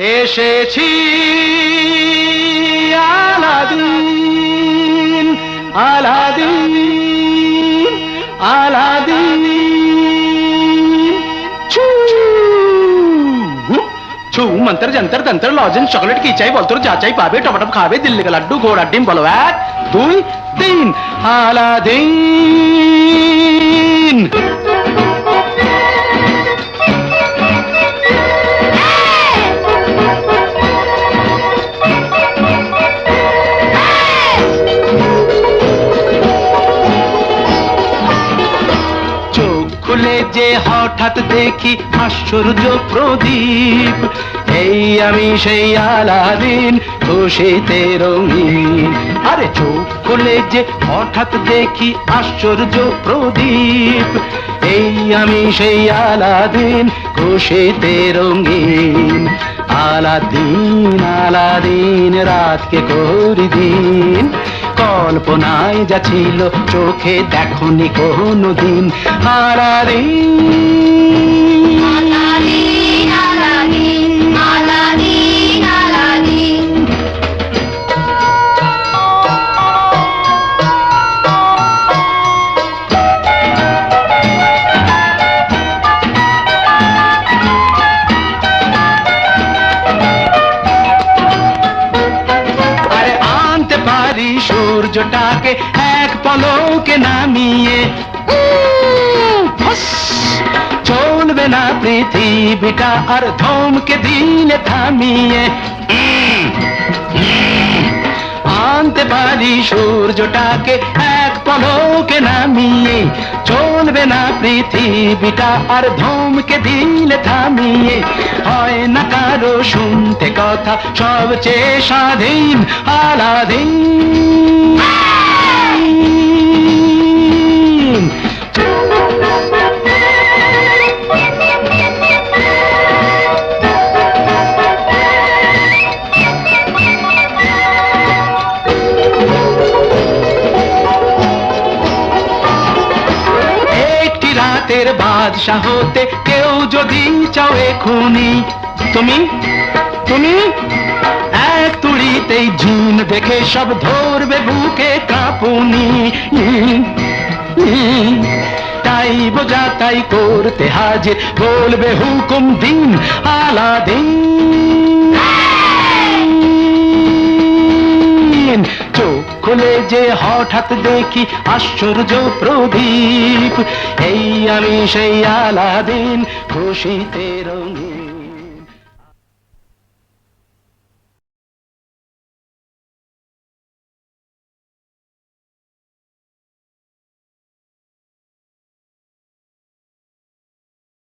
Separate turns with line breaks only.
এসেছি Aladdin Aladdin Aladdin. ছু ছু, মন্তর, যন্তর, তন্তর, লজেন, চকলেট, কি চাই বলতো যা চাই পাবে টমাটম খাবে দিল্লি কা লাড্ডু, ঘোড়ার ডিম বলো, এক, দুই, তিন। আলাদিন। যে হঠাৎ দেখি আশ্চর্য প্রদীপ। এই আমি সেই আলাদিন খুশিতে রঙিন। আরে চোখ খুলে যে হঠাৎ দেখি আশ্চর্য প্রদীপ। এই আমি সেই আলাদিন খুশিতে রঙিন। আলাদিন আলাদিন, রাতকে করি দিন কল্পনায় যা ছিল চোখে দেখনি কোনো দিন আলাদিন সূর্যটাকে এক পলকে নামিয়ে! চলবে না পৃথিবীটা আর ধমকে দিলে থামিয়ে আনতে পারি সূর্যটাকে এক পলকে নামিয়ে চলবে না পৃথিবীটা, আর ধমকে দিলে থামিয়ে হয় না কারও শুনতে কথা। সবচেয়ে স্বাধীন আলাদিন। রাতের বাদশাহ হতে কেউ যদি চাও এখুনি। তুমি? তুমি? এক তুড়িতেই ঝিন দেখে সব ধরবে বুকে কাঁপুনি। তাই বোঝা, তাই করতে হাজির, বলবে হুকুম দিন, আলাদিন। দিন চোখ খুলে যে হঠাৎ দেখি আশ্চর্য প্রদীপ, এই আমি সেই আলাদিন খুশিতে রঙিন